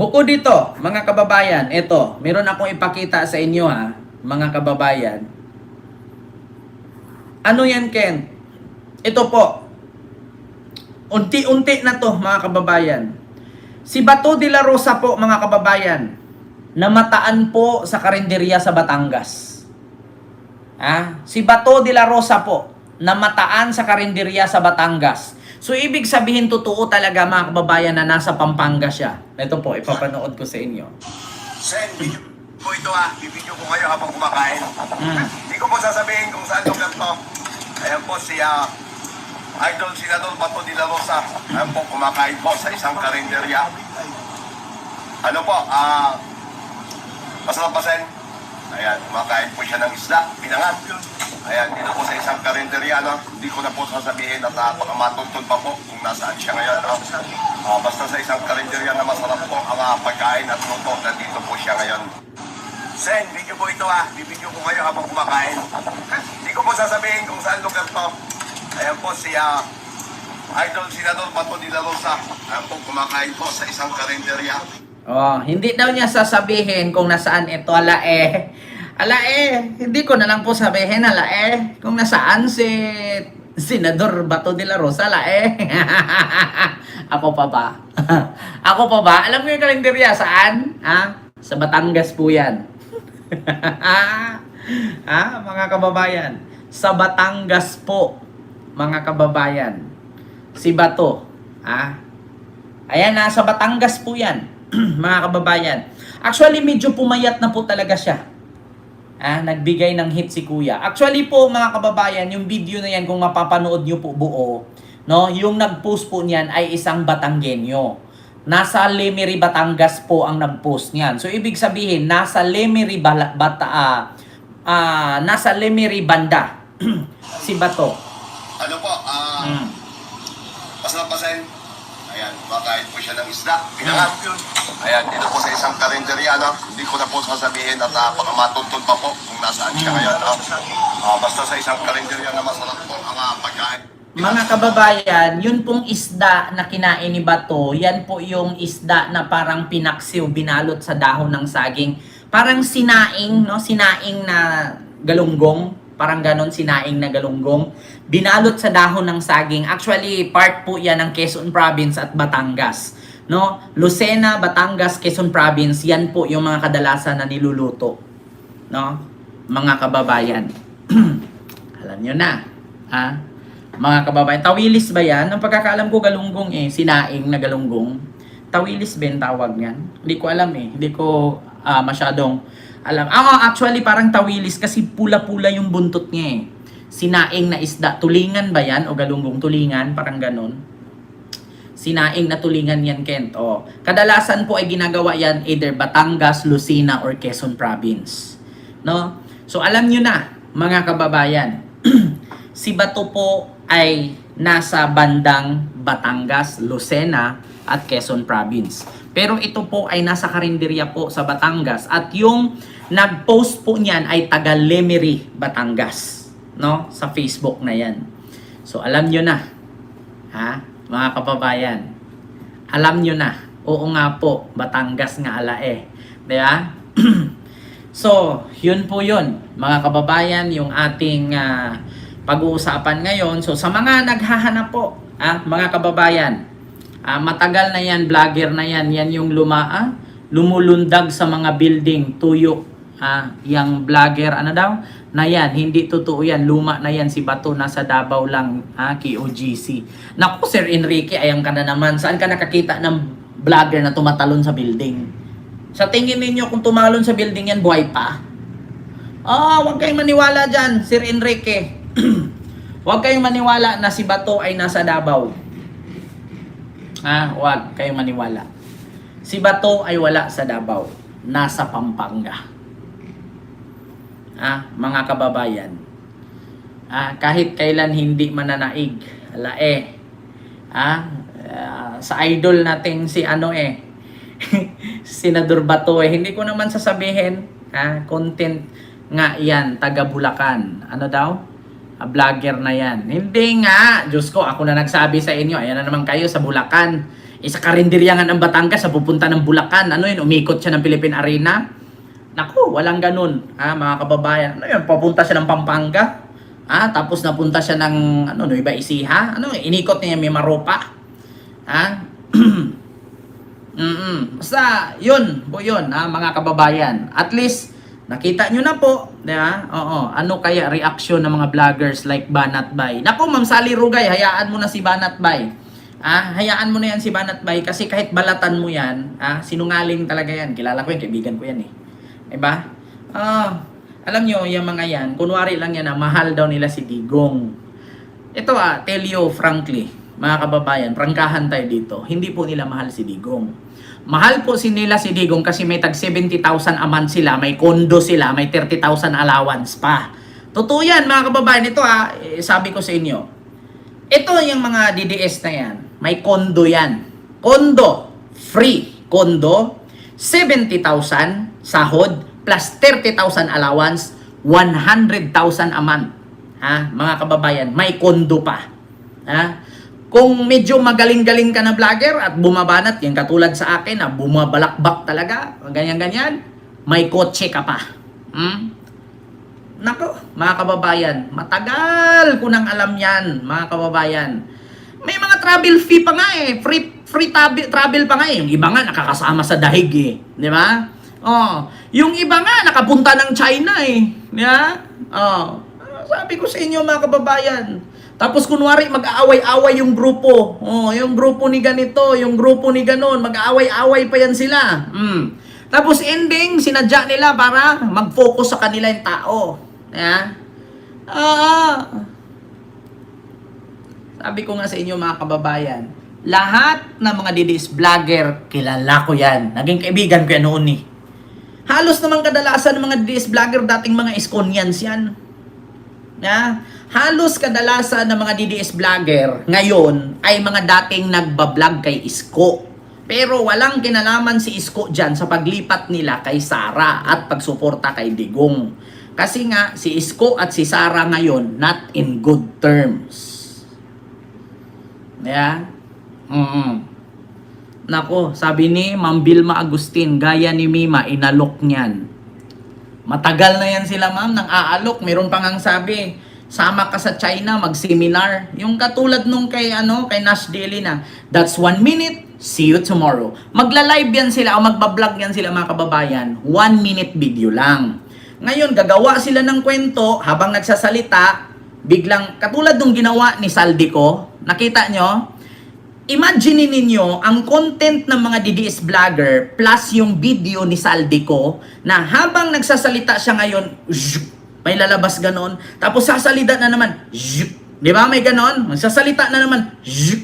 Bukod dito, mga kababayan, ito, meron akong ipakita sa inyo ha, mga kababayan. Ano yan, Ken? Ito po. Unti-unti na to, mga kababayan. Si Bato de la Rosa po, mga kababayan, namataan po sa karinderya sa Batangas. Ah, si Bato de la Rosa po, namataan sa karinderya sa Batangas. So, ibig sabihin, totoo talaga mga kababayan na nasa Pampanga siya. Ito po, ipapanood ko sa inyo. Sen, video po ito ah. Bibidyo ko kayo habang kumakain. Mm. Hindi ko po sasabihin kung saan lugar to. Ayan po si ah, Idol Senador Bato de la Rosa. Ayan po, kumakain po sa isang karinderya. Ano po, ah, masarap pa sen. Ayan, kumakain po siya ng isda, pinangat. Ayan, dito po sa isang karinderya, no? Hindi ko na po sasabihin at baka matuntun pa po kung nasaan siya ngayon, no? Ah, basta sa isang karinderya na masarap po ang ah, pagkain at luto, nandito po siya ngayon. Sen, video po ito ah. Bibidyo ko kayo habang kumakain. Hindi ko po sasabihin kung saan lugar to. Ayan po si ah, Idol Senador Bato de la Rosa. Ayan po, kumakain po sa isang karinderya. Oh, hindi daw niya sasabihin kung nasaan ito, ala eh. Ala eh, hindi ko na lang po sabihin, ala eh, kung nasaan si Senador Bato de la Rosa, ala eh. Ako pa ba? Ako pa ba? Alam mo yung kalendarya, saan? Ha? Sa Batangas po yan. ha, mga kababayan? Sa Batangas po, mga kababayan. Si Bato, ha? Ayan, nasa Batangas po yan, mga kababayan. Actually, medyo pumayat na po talaga siya. Ah, nagbigay ng hit si Kuya. Actually po, mga kababayan, yung video na yan, kung mapapanood nyo po buo, no, yung nag-post po niyan ay isang Batanggenyo. Nasa Lemery, Batangas po ang nag-post niyan. So, ibig sabihin, nasa Lemery, Bala, Bata, ah, ah, nasa Lemery banda si Bato. Ano po, ah, Mm. masarap pa sen. Ayan, kumakain po siya ng isda, pinangat. Ayan, dito po sa isang karinderya, no? Hindi ko na po sasabihin at uh, baka matuntun pa po kung nasaan siya ngayon, no? Ah, basta sa isang karinderya na masarap po ang ah, pagkain. Mga kababayan, yun pong isda na kinain ni Bato, yan po yung isda na parang pinaksiw, binalot sa dahon ng saging. Parang sinaing, no? Sinaing na galunggong. Parang ganon, sinaing na galunggong. Binalot sa dahon ng saging. Actually, part po yan ng Quezon Province at Batangas. No? Lucena, Batangas, Quezon Province, yan po yung mga kadalasan na niluluto. No? Mga kababayan. Alam nyo na. Ha? Mga kababayan, tawilis ba yan? Ang pagkakaalam ko galunggong eh, sinaing na galunggong. Tawilis ba tawag niyan? Hindi ko alam eh. Hindi ko ah, masyadong alam. Ako actually parang tawilis kasi pula-pula yung buntot niya eh. Sinaing na isda. Tulingan ba yan? O galunggong tulingan? Parang ganon. Sinaing na tulingan yan, Kent. O, kadalasan po ay ginagawa yan either Batangas, Lucena, or Quezon Province. No? So, alam nyo na, mga kababayan, si Bato po ay nasa bandang Batangas, Lucena, at Quezon Province. Pero ito po ay nasa karinderya po sa Batangas. At yung nag-post po niyan ay taga Lemery, Batangas. No? Sa Facebook na yan. So, alam nyo na. Ha? Mga kababayan. Alam nyo na. Oo nga po, Batangas nga ala eh. Di ba? so, yun po yun. Mga kababayan, yung ating ah, pag-uusapan ngayon. So, sa mga naghahanap po, ah, mga kababayan, ah, matagal na yan, vlogger na yan, yan yung lumaa, lumulundag sa mga building, tuyok, ah, yung vlogger, ano daw, na yan, hindi totoo yan, luma na yan, si Bato, nasa Davao lang, ah, KOGC. Naku, Sir Enrique, ayan ka na naman, saan ka nakakita ng vlogger na tumatalon sa building? Sa tingin ninyo, kung tumalon sa building yan, buhay pa? Ah, huwag kayong maniwala dyan, Sir Enrique. huwag kayong maniwala na si Bato ay nasa Davao. Ah, huwag kayong maniwala. Si Bato ay wala sa Davao, nasa Pampanga. Ah, mga kababayan. Ah, kahit kailan hindi mananaig, ala eh. Ah, ah, sa idol nating si ano eh, Senador Bato eh. Hindi ko naman sasabihin, ah, content nga yan, taga Bulacan. Ano daw? Ah, vlogger na yan. Hindi nga. Diyos ko, ako na nagsabi sa inyo. Ayan na naman kayo sa Bulacan. Isa karinderyangan ng Batangas sa pupunta ng Bulacan. Ano yun, umikot siya ng Philippine Arena. Naku, walang ganun, ha, mga kababayan. Ano yun, papunta siya ng Pampanga. Ha, tapos napunta siya ng, ano, Nueva Ecija. Ano, inikot niya yung Mimaropa. Ha? Mm Basta, yun, po yun, ha, mga kababayan. At least, nakita nyo na po, di ba? Oo, ano kaya reaction ng mga vloggers like Banat Bay? Naku, Ma'am Sally Rugay, hayaan mo na si Banat Bay. Ah, hayaan mo na yan si Banat Bay kasi kahit balatan mo yan, ah, sinungaling talaga yan. Kilala ko yan, kaibigan ko yan eh. Diba? Ah, alam nyo, yung mga yan, kunwari lang yan na mahal daw nila si Digong. Ito ah, tell you frankly, mga kababayan, prangkahan tayo dito, hindi po nila mahal si Digong. Mahal po si nila si Digong kasi may tag 70,000 a month sila, may kondo sila, may 30,000 allowance pa. Totoo yan mga kababayan, ito ah, eh, sabi ko sa inyo, ito yung mga DDS na yan, may kondo yan. Kondo, free kondo, 70,000 sahod, plus 30,000 allowance, 100,000 a month. Ha? Mga kababayan, may kondo pa. Ha? Kung medyo magaling-galing ka na vlogger at bumabanat, yung katulad sa akin na bumabalakbak talaga, ganyan-ganyan, may kotse ka pa. Hmm? Nako, mga kababayan, matagal ko nang alam yan, mga kababayan. May mga travel fee pa nga eh, free free travel, travel pa nga eh. Yung iba nga nakakasama sa dahig eh, di ba? Oh, yung iba nga nakapunta ng China eh, di ba? Oh, sabi ko sa inyo mga kababayan. Tapos kunwari mag-aaway-away yung grupo. Oh, yung grupo ni ganito, yung grupo ni ganon, mag-aaway-away pa yan sila. Mm. Tapos ending, sinadya nila para mag-focus sa kanila yung tao. Yeah? Ah. Sabi ko nga sa inyo mga kababayan, lahat ng mga DDS vlogger, kilala ko yan. Naging kaibigan ko yan noon eh. Halos naman kadalasan ng mga DDS vlogger, dating mga Iskonians yan. Na, halos kadalasan ng mga DDS vlogger ngayon ay mga dating nagbablog kay Isko. Pero walang kinalaman si Isko dyan sa paglipat nila kay Sara at pagsuporta kay Digong. Kasi nga, si Isko at si Sara ngayon not in good terms. Yeah? Mm Nako, sabi ni Ma'am Vilma Agustin, gaya ni Mima, inalok niyan. Matagal na yan sila ma'am, nang aalok. Meron pa ngang sabi, sama ka sa China, mag-seminar. Yung katulad nung kay, ano, kay Nash Daily na, that's one minute, see you tomorrow. Magla-live yan sila o magbablog yan sila mga kababayan. One minute video lang. Ngayon, gagawa sila ng kwento habang nagsasalita, biglang, katulad nung ginawa ni Saldico, nakita nyo? Imagine ninyo ang content ng mga DDS vlogger plus yung video ni Saldico na habang nagsasalita siya ngayon, zhup, may lalabas ganon. Tapos sasalita na naman, zhup. di ba may ganon? Magsasalita na naman, zhup.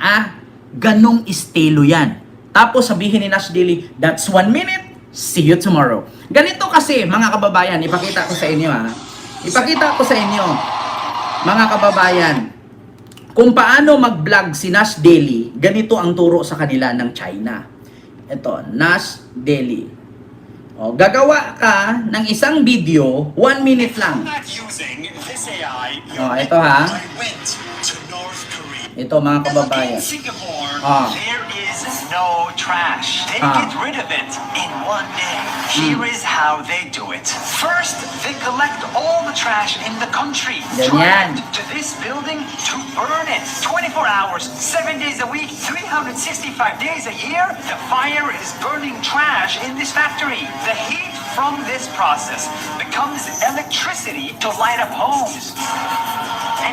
ah, ganong estilo yan. Tapos sabihin ni Nash Daily, that's one minute, see you tomorrow. Ganito kasi mga kababayan, ipakita ko sa inyo ha. Ipakita ko sa inyo, mga kababayan, kung paano mag-vlog si Nash Daily, ganito ang turo sa kanila ng China. Ito, Nash Daily. O, gagawa ka ng isang video, one minute lang. AI, Oh, ito ha. I went to. Ito mga kababayan. In Singapore, Ah. there is no trash. They Ah. get rid of it in one day. Here is how they do it. First, they collect all the trash in the country, Ganyan. to this building to burn it. 24 hours, 7 days a week, 365 days a year, the fire is burning trash in this factory. The heat from this process becomes electricity to light up homes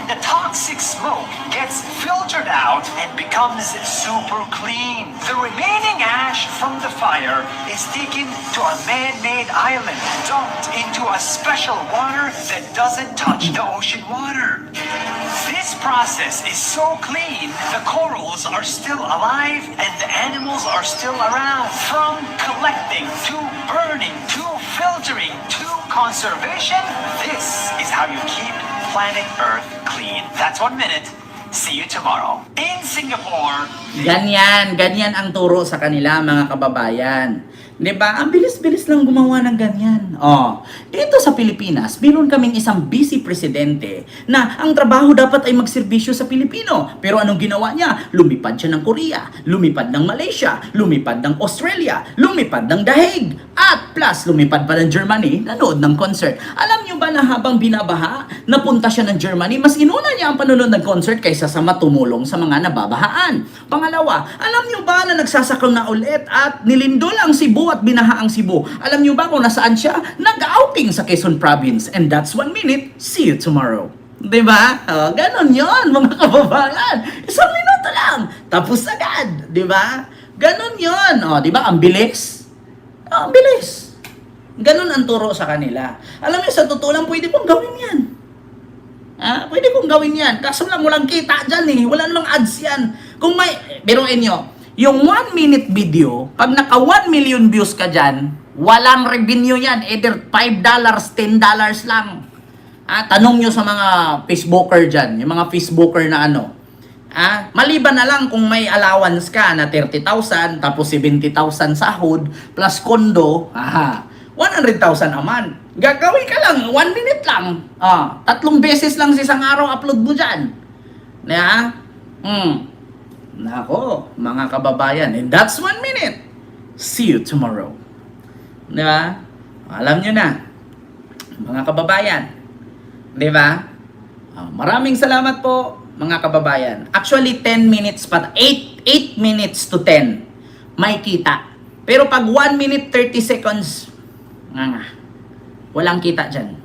the toxic smoke gets filtered out and becomes super clean. The remaining ash from the fire is taken to a man-made island, dumped into a special water that doesn't touch the ocean water. This process is so clean, the corals are still alive and the animals are still around. From collecting to burning to filtering to conservation, this is how you keep planet Earth clean. That's one minute. See you tomorrow. In Singapore, Ganyan, ganyan ang turo sa kanila mga kababayan. 'Di ba? Ang bilis-bilis lang gumawa ng ganyan. Oh, dito sa Pilipinas, meron kaming isang busy presidente na ang trabaho dapat ay magserbisyo sa Pilipino. Pero anong ginawa niya? Lumipad siya ng Korea, lumipad ng Malaysia, lumipad ng Australia, lumipad ng Dahig, at plus lumipad pa ng Germany, nanood ng concert. Alam niyo ba na habang binabaha, napunta siya ng Germany, mas inuna niya ang panonood ng concert kaysa sa matumulong sa mga nababahaan. Pangalawa, alam niyo ba na nagsasakaw na ulit at nilindol ang Cebu at binaha ang Cebu? Alam niyo ba kung nasaan siya? Nag-outing sa Quezon Province. And that's one minute. See you tomorrow. Diba? Oh, ganon yon mga kababayan. Isang minuto lang. Tapos agad. Diba? Ganon yon Oh, diba? Ang bilis. Oh, ang bilis. Ganon ang turo sa kanila. Alam niyo, sa totoo lang, pwede pong gawin yan. Ah, pwede kong gawin yan. Kaso lang walang kita dyan eh. Wala namang ads yan. Kung may, biruin nyo, yung 1 minute video, pag naka 1 million views ka dyan, walang revenue yan. Either 5 dollars, 10 dollars lang. Ah, tanong nyo sa mga Facebooker dyan, yung mga Facebooker na ano. Ah, maliban na lang kung may allowance ka na 30,000 tapos 70,000 sahod plus kondo, aha, 100,000 a month. Gagawin ka lang, 1 minute lang. Ah, tatlong beses lang sa isang araw upload mo dyan. Na? Hmm. Nako, mga kababayan. And that's 1 minute. See you tomorrow. Di ba? Alam nyo na. Mga kababayan. Di ba? Ah, maraming salamat po, mga kababayan. Actually, 10 minutes pa. 8, 8 minutes to 10. May kita. Pero pag 1 minute 30 seconds, nga nga. Walang kita dyan.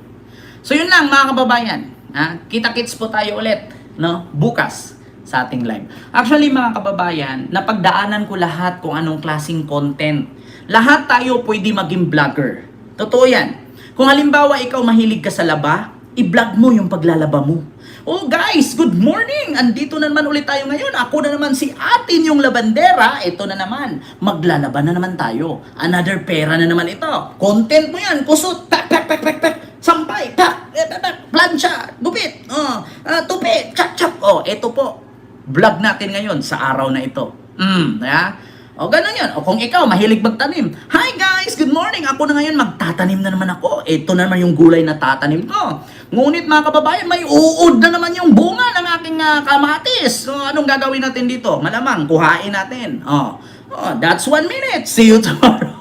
So yun lang mga kababayan. Ha? Kita-kits po tayo ulit. No? Bukas sa ating live. Actually mga kababayan, napagdaanan ko lahat kung anong klasing content. Lahat tayo pwede maging vlogger. Totoo yan. Kung halimbawa ikaw mahilig ka sa laba, i-vlog mo yung paglalaba mo. Oh guys, good morning! Andito na naman ulit tayo ngayon. Ako na naman si atin yung labandera. Ito na naman. Maglalaba na naman tayo. Another pera na naman ito. Content mo yan. Kusot. Pak, pak, pak, pak, pak. Sampay. Pak. Eh, pak, pak. Plancha. Gupit. Oh, uh, tupi. Chak, chak. Oh, ito po. Vlog natin ngayon sa araw na ito. Mm, ya? O ganun yun. O kung ikaw, mahilig magtanim. Hi guys, good morning. Ako na ngayon, magtatanim na naman ako. Ito na naman yung gulay na tatanim ko. Ngunit mga kababayan, may uod na naman yung bunga ng aking ah, kamatis. So, anong gagawin natin dito? Malamang, kuhain natin. Oh. Oh, that's one minute. See you tomorrow.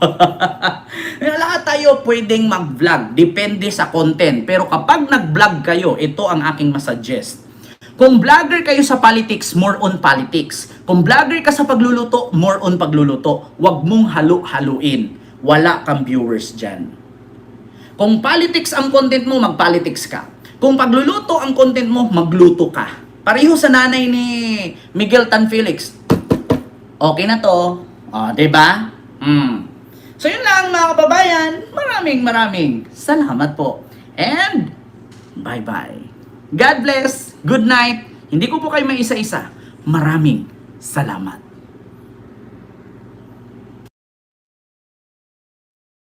Lahat tayo pwedeng mag-vlog. Depende sa content. Pero kapag nag-vlog kayo, ito ang aking masuggest. Kung vlogger kayo sa politics, more on politics. Kung vlogger ka sa pagluluto, more on pagluluto. Huwag mong halu-haluin. Wala kang viewers dyan. Kung politics ang content mo, mag-politics ka. Kung pagluluto ang content mo, magluto ka. Pareho sa nanay ni Miguel Tan Felix. Okay na to. O, oh, ba? Mm. So yun lang mga kababayan. Maraming maraming salamat po. And bye-bye. God bless. Good night. Hindi ko po kayo may isa-isa. Maraming salamat.